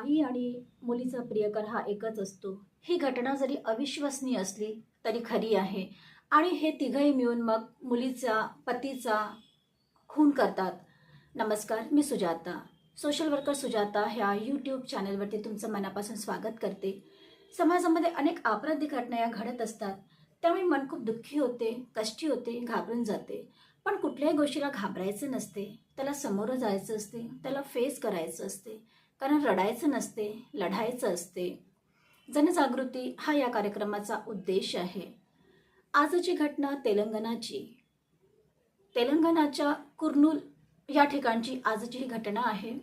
आई आणि मुलीचा प्रियकर हा एकच असतो. ही घटना जरी अविश्वसनीय असली तरी खरी आहे. आणि हे तिघही मिळून मग मुलीचा पतीचा खून करतात. नमस्कार मी सुजाता. सोशल वर्कर सुजाता ह्या यूट्यूब चॅनलवरती तुमचं मनापासून स्वागत करते. समाजामध्ये अनेक अपराधी घटना या घडत असतात. त्यामुळे मन खूप दुःखी होते कष्टी होते घाबरून जाते. पण कुठल्याही गोष्टीला घाबरायचं नसते. त्याला समोरं जायचं असते त्याला फेस करायचं असते. कारण रडायचं नसते लढायचं असते. जनजागृती हा या कार्यक्रमाचा उद्देश आहे. आजची घटना तेलंगणाची. तेलंगणाच्या कुर्नूल या ठिकाणची आजची ही घटना आहे.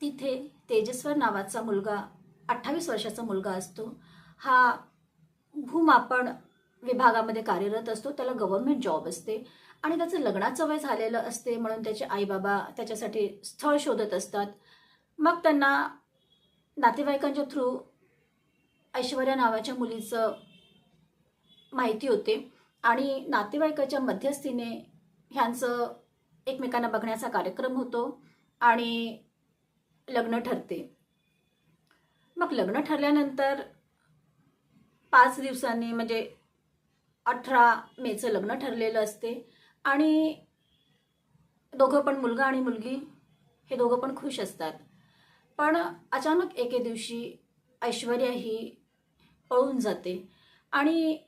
तिथे तेजस्वर नावाचा मुलगा अठ्ठावीस वर्षाचा मुलगा असतो. हा भूमापण विभागामध्ये कार्यरत असतो. त्याला गव्हर्नमेंट जॉब असते. आणि त्याचं लग्नाचं वय झालेलं असते म्हणून त्याचे आईबाबा त्याच्यासाठी स्थळ शोधत असतात. मग त्यांना नातेवाईकांच्या थ्रू ऐश्वर्या नावाच्या मुलीचं माहिती होते. आणि नातेवाईकाच्या मध्यस्थीने ह्यांचं एकमेकांना बघण्याचा कार्यक्रम होतो आणि लग्न ठरते. मग लग्न ठरल्यानंतर पाच दिवसांनी म्हणजे अठरा मेचं लग्न ठरलेलं असते. आणि दोघं पण मुलगा आणि मुलगी हे दोघं पण खुश असतात. पण अचानक एके दिवशी ऐश्वर्या ही पळून जाते. आणि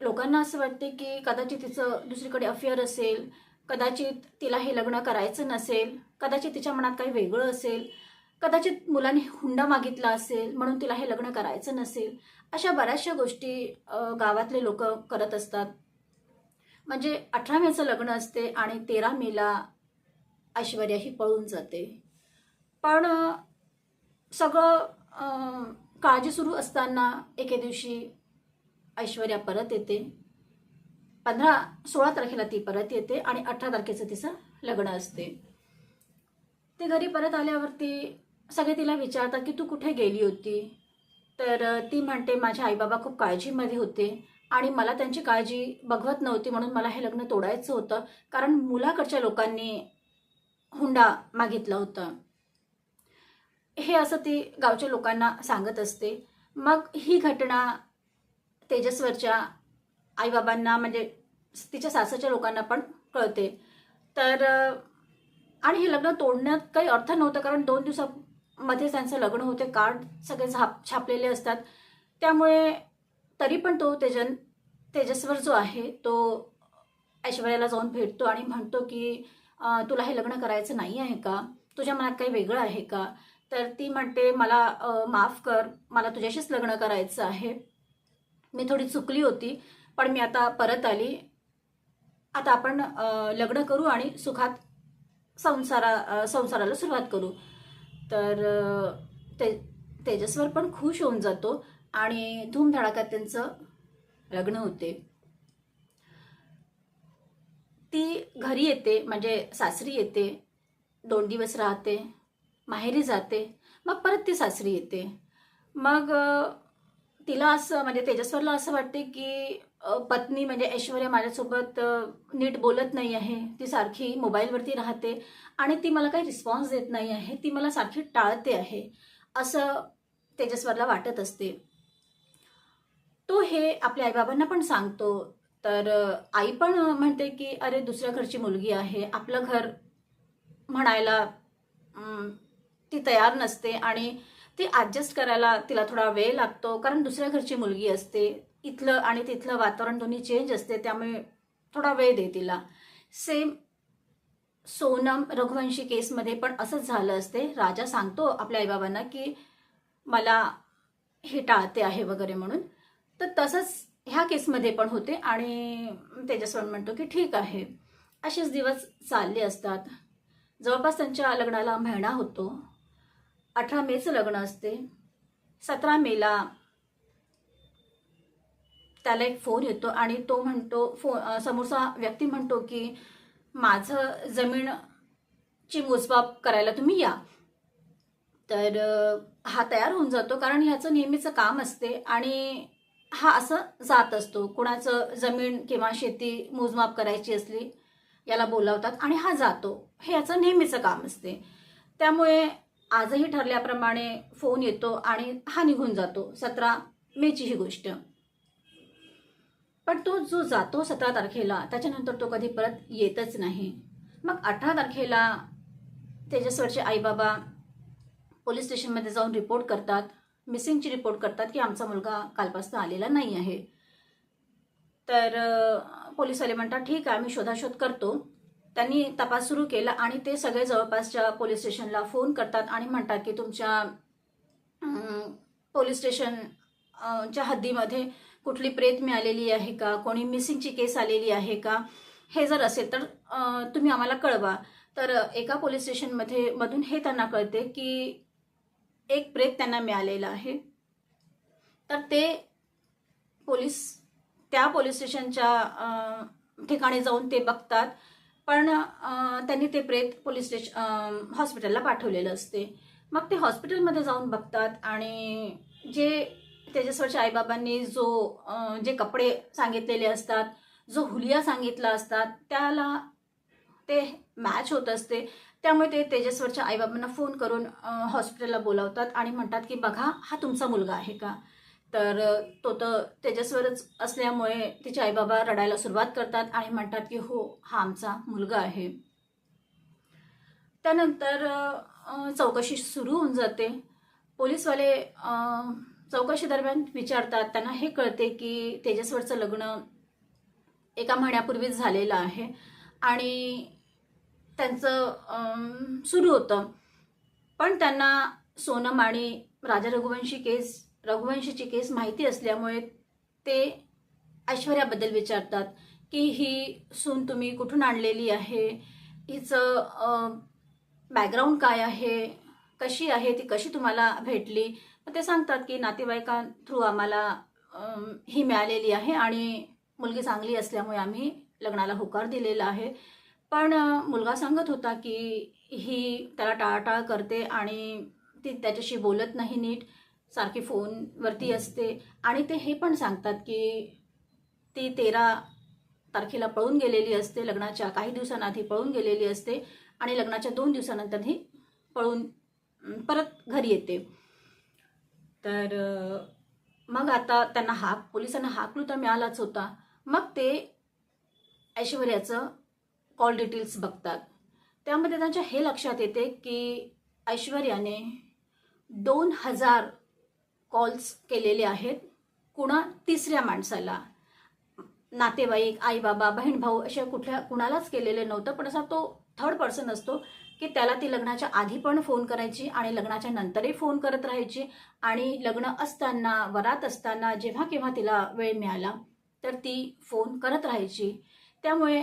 लोकांना असं वाटते की कदाचित तिचं दुसरीकडे अफेअर असेल कदाचित तिला हे लग्न करायचं नसेल कदाचित तिच्या मनात काही वेगळं असेल कदाचित मुलांनी हुंडा मागितला असेल म्हणून तिला हे लग्न करायचं नसेल अशा बऱ्याचशा गोष्टी गावातले लोक करत असतात. म्हणजे अठरा मेचं लग्न असते आणि तेरा मेला ऐश्वर्या ही पळून जाते. पण सगळं काळजी सुरू असताना एके दिवशी ऐश्वर्या परत येते. पंधरा सोळा तारखेला ती परत येते आणि अठरा तारखेचं तिचं लग्न असते. ते घरी परत आल्यावरती सगळे तिला विचारतात की तू कुठे गेली होती? तर ती म्हणते माझे आईबाबा खूप काळजीमध्ये होते आणि मला त्यांची काळजी बघवत नव्हती म्हणून मला हे लग्न तोडायचं होतं. कारण मुलाकडच्या लोकांनी हुंडा मागितला होता. हे असं ती गावच्या लोकांना सांगत असते. मग ही घटना तेजस्वरच्या आईबाबांना म्हणजे तिच्या सासरच्या लोकांना पण कळते. तर आणि हे लग्न तोडण्यात काही अर्थ नव्हतं कारण दोन दिवसामध्ये त्यांचं लग्न होते. कार्ड सगळे छाप छापलेले असतात. त्यामुळे तरी पण तो तेजन तेजस्वर जो आहे तो ऐश्वर्याला जाऊन भेटतो आणि म्हणतो की तुला हे लग्न करायचं नाही आहे का? तुझ्या मनात काही वेगळं आहे का? तर ती म्हणते मला माफ कर मला तुझ्याशीच लग्न करायचं आहे. मी थोडी चुकली होती पण मी आता परत आली. आता आपण लग्न करू आणि सुखात संसारा संसाराला सुरुवात करू. तर ते तेजस्वर पण खुश होऊन जातो आणि धूमधडाक्यात त्यांचं लग्न होते. ती घरी येते म्हणजे सासरी येते दोन दिवस राहते. माहेरी जाते मग परत ती सासरी येते. मग तिला असं म्हणजे तेजस्वरला असं वाटते की पत्नी म्हणजे ऐश्वर्या माझ्यासोबत नीट बोलत नाही आहे. ती सारखी मोबाईलवरती राहते आणि ती मला काही रिस्पॉन्स देत नाही आहे. ती मला सारखी टाळते आहे असं तेजस्वरला वाटत असते. तो हे आपल्या आईबाबांना पण सांगतो. तर आई पण म्हणते की अरे दुसऱ्या घरची मुलगी आहे. आपलं घर म्हणायला ती तयार नसते आणि ती ॲडजस्ट करायला तिला थोडा वेळ लागतो. कारण दुसऱ्या घरची मुलगी असते. इथलं आणि तिथलं वातावरण दोन्ही चेंज असते त्यामुळे थोडा वेळ दे तिला. सेम सोनम रघुवंशी केसमध्ये पण असंच झालं असते. राजा सांगतो आपल्या आईबाबांना की मला हे टाळते आहे वगैरे म्हणून. तर तसंच ह्या केसमध्ये पण होते आणि तेजस्वर म्हणतो की ठीक आहे. असेच दिवस चालले असतात. जवळपास त्यांच्या लग्नाला महिना होतो. अठरा मेचं लग्न असते. सतरा मेला त्याला एक फोन येतो आणि तो म्हणतो फो समोरचा व्यक्ती म्हणतो की माझं जमीनची मोजमाप करायला तुम्ही या. तर हा तयार होऊन जातो कारण ह्याचं नेहमीचं काम असते आणि हा असं जात असतो. कुणाचं जमीन किंवा शेती मोजमाप करायची असली याला बोलावतात आणि हा जातो. हे याचं नेहमीचं काम असते. त्यामुळे आजही ठरल्याप्रमाणे फोन येतो आणि हा निघून जातो सतरा मेची ही गोष्ट. पण तो जो जातो सतरा तारखेला त्याच्यानंतर तो कधी परत येतच नाही. मग अठरा तारखेला तेजस्वरचे आईबाबा पोलीस स्टेशनमध्ये जाऊन रिपोर्ट करतात मिसिंगची रिपोर्ट करतात की आमचा मुलगा कालपासून आलेला नाही आहे. तर पोलीसवाले म्हणतात ठीक आहे आम्ही शोधाशोध करतो. त्यांनी तपास सुरू केला आणि ते सगळे जवळपासच्या पोलीस स्टेशनला फोन करतात आणि म्हणतात की तुमच्या पोलीस स्टेशन च्या हद्दीमध्ये कुठली प्रेत मिळालेली आहे का? कोणी मिसिंगची केस आलेली आहे का? हे जर असेल तर तुम्ही आम्हाला कळवा. तर एका पोलीस स्टेशनमध्ये मधून हे त्यांना कळते की एक प्रेत त्यांना मिळालेला आहे. तर ते पोलीस त्या पोलीस स्टेशनच्या ठिकाणी जाऊन ते बघतात. पण त्यांनी ते प्रेत पोलीस स्टेशन हॉस्पिटलला पाठवलेलं असते. मग ते हॉस्पिटलमध्ये जाऊन बघतात आणि जे त्याच्यासवरच्या आईबाबांनी जो जे कपडे सांगितलेले असतात जो हुलिया सांगितला असतात त्याला ते मॅच होत असते. त्यामुळे ते तेजस्वरच्या आईबाबांना फोन करून हॉस्पिटलला बोलावतात आणि म्हणतात की बघा हा तुमचा मुलगा आहे का? तर तो तर तेजस्वरच असल्यामुळे तिचे आईबाबा रडायला सुरुवात करतात आणि म्हणतात की हो हा आमचा मुलगा आहे. त्यानंतर चौकशी सुरू होऊन जाते. पोलीसवाले चौकशी दरम्यान विचारतात. त्यांना हे कळते की तेजस्वरचं लग्न एका महिन्यापूर्वीच झालेलं आहे आणि त्यांचं सुरू होतं. पण त्यांना सोनम आणि राजा रघुवंशी केस रघुवंशीची केस माहिती असल्यामुळे ते ऐश्वर्याबद्दल विचारतात की ही सून तुम्ही कुठून आणलेली आहे? हिचं बॅकग्राऊंड काय आहे? कशी आहे? ती कशी तुम्हाला भेटली? मग ते सांगतात की नातेवाईकां थ्रू आम्हाला ही मिळालेली आहे आणि मुलगी चांगली असल्यामुळे आम्ही लग्नाला होकार दिलेला आहे. पण मुलगा सांगत होता की ही त्याला टाळाटाळ करते आणि ती त्याच्याशी बोलत नाही नीट. सारखी फोनवरती असते. आणि ते हे पण सांगतात की ती तेरा तारखेला पळून गेलेली असते लग्नाच्या काही दिवसांआधी पळून गेलेली असते आणि लग्नाच्या दोन दिवसानंतर ही पळून परत घरी येते. तर मग आता त्यांना हाक पोलिसांना हाक तर मिळालाच होता. मग ते ऐश्वर्याचं कॉल डिटेल्स बघतात. त्यामध्ये त्यांच्या हे लक्षात येते की ऐश्वर्याने दोन हजार कॉल्स केलेले आहेत. कुणा तिसऱ्या माणसाला. नातेवाईक आई बाबा बहीण भाऊ अशा कुठल्या कुणालाच केलेले नव्हतं पण असा तो थर्ड पर्सन असतो की त्याला ती लग्नाच्या आधी पण फोन करायची आणि लग्नाच्या नंतरही फोन करत राहायची. आणि लग्न असताना वरात असताना जेव्हा केव्हा तिला वेळ मिळाला तर ती फोन करत राहायची. त्यामुळे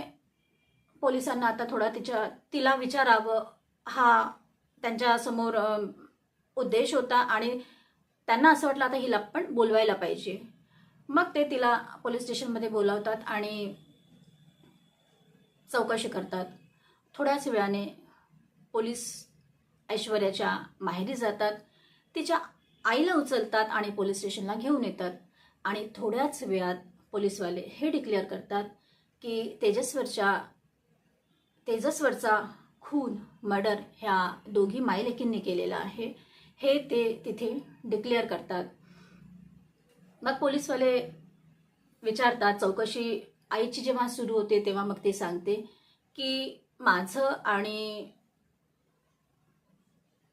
पोलिसांना आता थोडा तिच्या तिला विचारावं हा त्यांच्यासमोर उद्देश होता आणि त्यांना असं वाटलं आता हिला पण बोलवायला पाहिजे. मग ते तिला पोलीस स्टेशनमध्ये बोलावतात आणि चौकशी करतात. थोड्याच वेळाने पोलीस ऐश्वर्याच्या माहेरी जातात. तिच्या आईला उचलतात आणि पोलीस स्टेशनला घेऊन येतात. आणि थोड्याच वेळात पोलीसवाले हे डिक्लेअर करतात की तेजस्वरच्या तेजस्वरचा खून मर्डर ह्या दोघी माईलेकींनी केलेला आहे. हे ते तिथे डिक्लेअर करतात. मग पोलीसवाले विचारतात चौकशी आईची जेव्हा सुरू होते तेव्हा मग ते सांगते की माझं आणि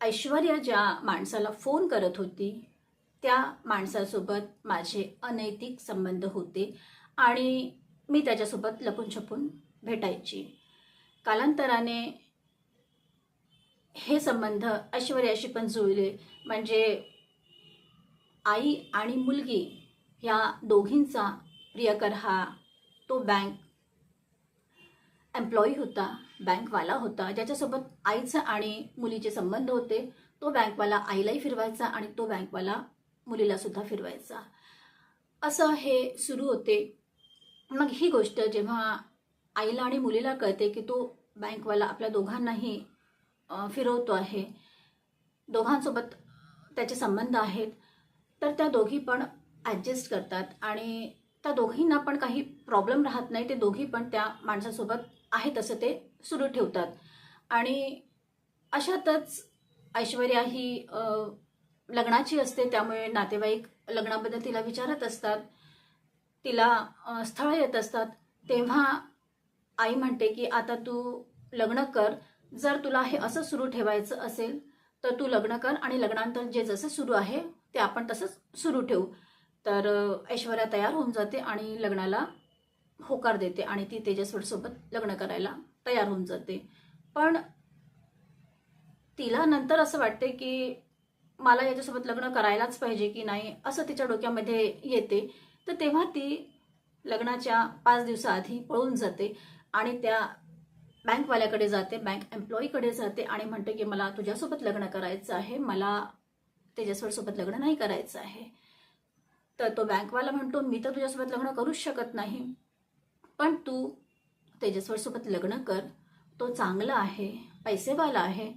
ऐश्वर्या ज्या माणसाला फोन करत होती त्या माणसासोबत माझे अनैतिक संबंध होते आणि मी त्याच्यासोबत लपून छपून भेटायची. कालांतराने हे संबंध ऐश्वर्याशी पण जुळले. म्हणजे आई आणि मुलगी ह्या दोघींचा प्रियकर हा तो बँक एम्प्लॉई होता बँकवाला होता. ज्याच्यासोबत आईचं आणि मुलीचे संबंध होते. तो बँकवाला आईलाही फिरवायचा आणि तो बँकवाला मुलीला सुद्धा फिरवायचा. असं हे सुरू होते. मग ही गोष्ट जेव्हा आईला आणि मुलीला कळते की तो बँकवाला आपल्या दोघांनाही फिरवतो आहे. दोघांसोबत त्याचे संबंध आहेत. तर त्या दोघी पण ॲडजस्ट करतात आणि त्या दोघींना पण काही प्रॉब्लेम राहत नाही. ते दोघी पण त्या माणसासोबत आहे तसं ते सुरू ठेवतात. आणि अशातच ऐश्वर्या ही लग्नाची असते. त्यामुळे नातेवाईक लग्नाबद्दल तिला विचारत असतात. तिला स्थळ स्थळं येत असतात. तेव्हा आई म्हणते की आता तू लग्न कर. जर तुला हे असं सुरू ठेवायचं असेल तर तू लग्न कर आणि लग्नानंतर जे जसं सुरू आहे ते आपण तसंच सुरू ठेवू. तर ऐश्वर्या तयार होऊन जाते आणि लग्नाला होकार देते आणि ती तेजस्वरसोबत लग्न करायला तयार होऊन जाते. पण तिला नंतर असं वाटते की मला याच्यासोबत लग्न करायलाच पाहिजे की नाही असं तिच्या डोक्यामध्ये येते. तर तेव्हा ती लग्नाच्या पाच दिवसाआधी पळून जाते आणि त्या बँकवाल्याकडे जाते बँक एम्प्लॉईकडे जाते आणि म्हणते की मला तुझ्यासोबत लग्न करायचं आहे मला तेजस्वरसोबत लग्न नाही करायचं आहे. तर तो बँकवाला म्हणतो मी तर तुझ्यासोबत लग्न करूच शकत नाही पण तू तेजस्वरसोबत लग्न कर. तो चांगला आहे पैसेवाला आहे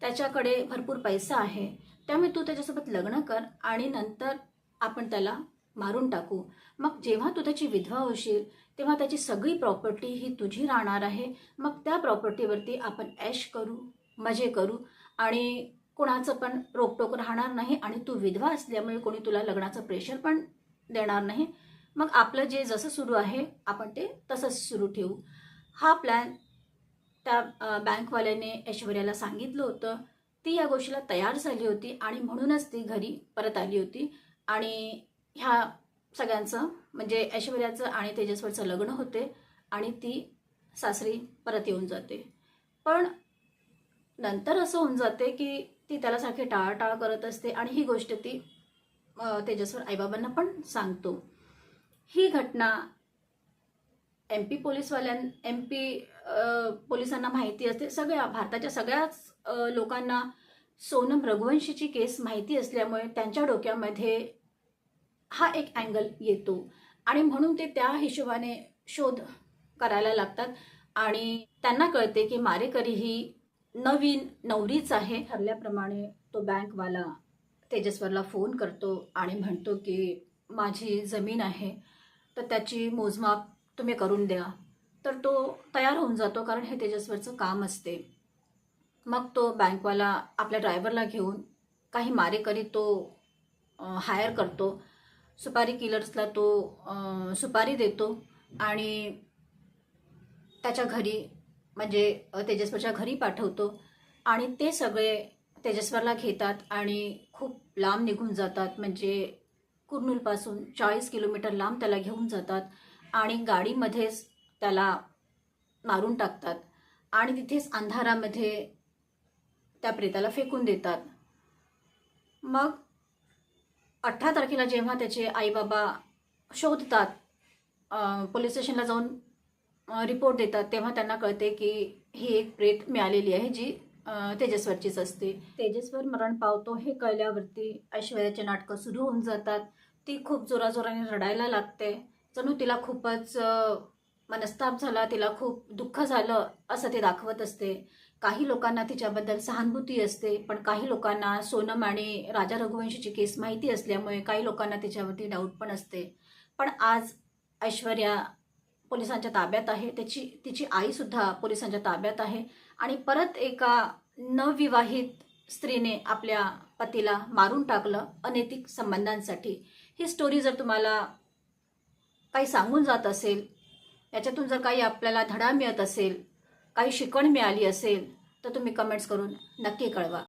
त्याच्याकडे भरपूर पैसा आहे त्यामुळे तू त्याच्यासोबत लग्न कर आणि नंतर आपण त्याला मारून टाकू. मग जेव्हा तू त्याची विधवा होशील तेव्हा त्याची सगळी प्रॉपर्टी ही तुझी राहणार आहे. मग त्या प्रॉपर्टीवरती आपण ऐश करू मजे करू आणि कोणाचं पण रोकटोक राहणार नाही आणि तू विधवा असल्यामुळे कोणी तुला लग्नाचं प्रेशर पण देणार नाही. मग आपलं जे जसं सुरू आहे आपण ते तसंच सुरू ठेवू. हा प्लॅन त्या बँकवाल्याने ऐश्वर्याला सांगितलं होतं. ती या गोष्टीला तयार झाली होती आणि म्हणूनच ती घरी परत आली होती. आणि ह्या सगळ्यांचं म्हणजे ऐश्वर्याचं आणि तेजस्वरचं लग्न होते आणि ती सासरी परत येऊन जाते. पण नंतर असं होऊन जाते की ती त्याला सारखी टाळाटाळ करत असते आणि ही गोष्ट ती तेजस्वर आईबाबांना पण सांगतो. ही घटना एम पी पोलिसवाल्यां एम पी पोलिसांना माहिती असते. सगळ्या भारताच्या सगळ्याच लोकांना सोनम रघुवंशीची केस माहिती असल्यामुळे त्यांच्या डोक्यामध्ये हा एक अँगल येतो. आणि म्हणून ते त्या हिशोबाने शोध करायला लागतात. आणि त्यांना कळते की मारेकरी ही नवीन नवरीच आहे. ठरल्याप्रमाणे तो बँकवाला तेजस्वरला फोन करतो आणि म्हणतो की माझी जमीन आहे तर त्याची मोजमाप तुम्ही करून द्या. तर तो तयार होऊन जातो कारण हे तेजस्वरचं काम असते. मग तो बँकवाला आपल्या ड्रायव्हरला घेऊन काही मारेकरी तो हायर करतो. सुपारी किलर्सला तो सुपारी देतो. आणि त्याच्या घरी म्हणजे तेजस्वरच्या घरी पाठवतो. आणि ते सगळे तेजस्वरला घेतात आणि खूप लांब निघून जातात. म्हणजे कुर्नूलपासून चाळीस किलोमीटर लांब त्याला घेऊन जातात आणि गाडीमध्येच त्याला मारून टाकतात. आणि तिथेच अंधारामध्ये त्या प्रेताला फेकून देतात. मग अठरा तारखेला जेव्हा त्याचे आईबाबा शोधतात पोलीस स्टेशनला जाऊन रिपोर्ट देतात तेव्हा त्यांना कळते की ही एक प्रेत मिळालेली आहे जी तेजस्वरचीच असते. तेजस्वर मरण पावतो हे कळल्यावरती ऐश्वर्याचे नाटकं सुरू होऊन जातात. ती खूप जोराजोराने रडायला लागते. जणू तिला खूपच मनस्ताप झाला तिला खूप दुःख झालं असं ते दाखवत असते. काही लोकांना तिच्याबद्दल सहानुभूती असते पण काही लोकांना सोनम आणि राजा रघुवंशीची केस माहिती असल्यामुळे काही लोकांना तिच्यावरती डाऊट पण असते. पण आज ऐश्वर्या पोलिसांच्या ताब्यात आहे त्याची तिची आईसुद्धा पोलिसांच्या ताब्यात आहे आणि परत एका नवविवाहित स्त्रीने आपल्या पतीला मारून टाकलं अनैतिक संबंधांसाठी. ही स्टोरी जर तुम्हाला काही सांगून जात असेल याच्यातून जर काही आपल्याला धडा मिळत असेल काही शिकवण मिळाली असेल तर तुम्ही कमेंट्स करून नक्की कळवा.